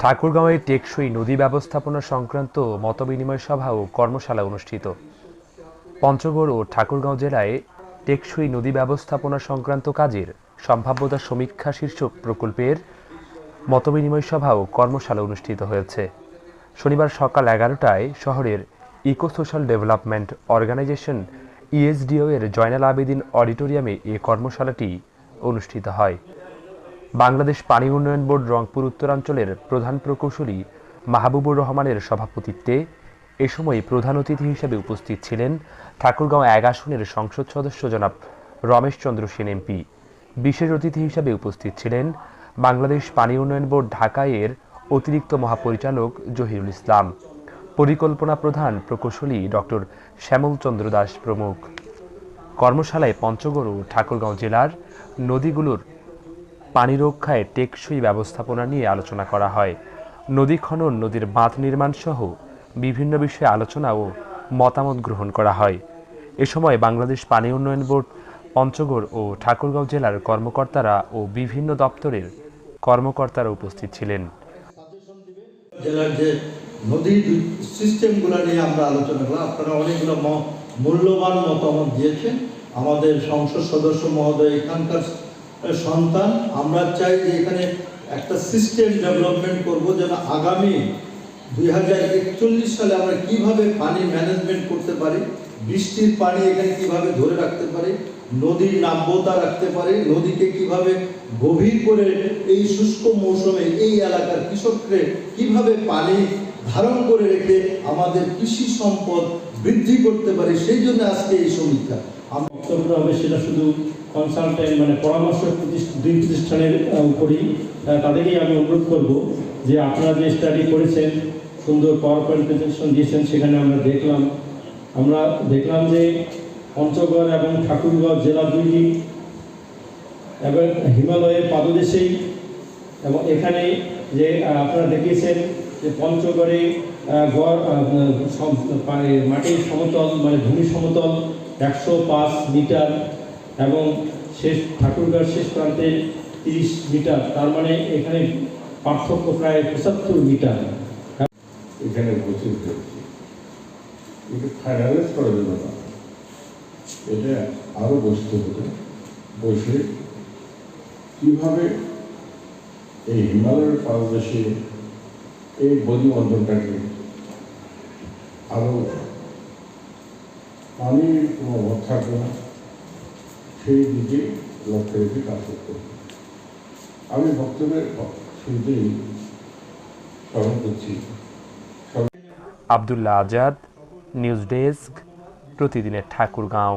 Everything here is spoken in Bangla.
ঠাকুরগাঁওয়ে টেকসই নদী ব্যবস্থাপনা সংক্রান্ত মতবিনিময় সভা ও কর্মশালা অনুষ্ঠিত। পঞ্চগড় ও ঠাকুরগাঁও জেলায় টেকসই নদী ব্যবস্থাপনা সংক্রান্ত কাজের সম্ভাব্যতা সমীক্ষা শীর্ষক প্রকল্পের মতবিনিময় সভা ও কর্মশালা অনুষ্ঠিত হয়েছে। শনিবার সকাল এগারোটায় শহরের eco social development organisation ESDO এর জয়নাল আবেদিন অডিটোরিয়ামে এ কর্মশালাটি অনুষ্ঠিত হয়। বাংলাদেশ পানি উন্নয়ন বোর্ড রংপুর উত্তরাঞ্চলের প্রধান প্রকৌশলী মাহবুবুর রহমানের সভাপতিত্বে এ সময় প্রধান অতিথি হিসেবে উপস্থিত ছিলেন ঠাকুরগাঁও এক আসনের সংসদ সদস্য জনাব রমেশ চন্দ্র সেন এমপি। বিশেষ অতিথি হিসেবে উপস্থিত ছিলেন বাংলাদেশ পানি উন্নয়ন বোর্ড ঢাকা এর অতিরিক্ত মহাপরিচালক জহিরুল ইসলাম। পরিকল্পনা প্রধান প্রকৌশলী ডক্টর শ্যামল চন্দ্র দাস প্রমুখ। কর্মশালায় পঞ্চগড় ও ঠাকুরগাঁও জেলার নদীগুলোর পানি রক্ষায় টেকসই ব্যবস্থাপনা নিয়ে আলোচনা করা হয়। নদী খনন, নদীর বাঁধ নির্মাণ সহ বিভিন্ন বিষয়ে আলোচনা ও মতামত গ্রহণ করা হয়। এ সময় বাংলাদেশ পানি উন্নয়ন বোর্ড, পঞ্চগড় ও ঠাকুরগাঁও জেলার কর্মকর্তারা ও বিভিন্ন দপ্তরের কর্মকর্তারা উপস্থিত ছিলেন। জেলার যে সিস্টেমগুলো নিয়ে আমরা আলোচনা করলাম, আপনারা অনেকগুলো মূল্যবান মতামত দিয়েছেন। আমাদের সংসদ সদস্য মহোদয় এখানকার সন্তান, আমরা চাই যে এখানে একটা সিস্টেম ডেভেলপমেন্ট করব যেন আগামী দুই হাজার একচল্লিশ সালে আমরা কীভাবে পানি ম্যানেজমেন্ট করতে পারি, বৃষ্টির পানি এখানে কীভাবে ধরে রাখতে পারি, নদীর নাব্যতা রাখতে পারি, নদীকে কীভাবে গভীর করে এই শুষ্ক মৌসুমে এই এলাকার কৃষককে কীভাবে পানি ধারণ করে রেখে আমাদের কৃষি সম্পদ বৃদ্ধি করতে পারি, সেই জন্য আজকে এই সমীক্ষা। বক্তব্য হবে সেটা শুধু কনসালটেন্ট মানে পরামর্শ দুই প্রতিষ্ঠানের উপরই। তাদেরকেই আমি অনুরোধ করব যে আপনারা যে স্টাডি করেছেন, সুন্দর পাওয়ার পয়েন্ট প্রেজেন্টেশন দিয়েছেন, সেখানে আমরা দেখলাম। আমরা দেখলাম যে পঞ্চগড় এবং ঠাকুরগাঁও জেলা দুইটি এবং হিমালয়ের পাদদেশেই এবং এখানে যে আপনারা দেখিয়েছেন যে পঞ্চগড়ে গড় মাটির সমতল মানে ভূমি সমতল একশো পাঁচ মিটার এবং শেষ ঠাকুরগাঁর শেষ প্রান্তে তিরিশ মিটার। তার মানে এখানে পার্থক্য প্রায় পঁচাত্তর মিটার। এখানে এটা ফাইনালাইজ করার জন্য না এটা আরও বসতে হতো বসে কীভাবে এই হিমালয়ের পাদদেশে এই বদ্যুবন্ধনটাকে আরও পানির কোনো অভাব থাকবে না। সেই দিকে লক্ষ্য রেখে কাজ করতে। আমি বক্তব্যের স্মরণ করছি। আজাদ, নিউজ ডেস্ক, প্রতিদিনের ঠাকুরগাঁও।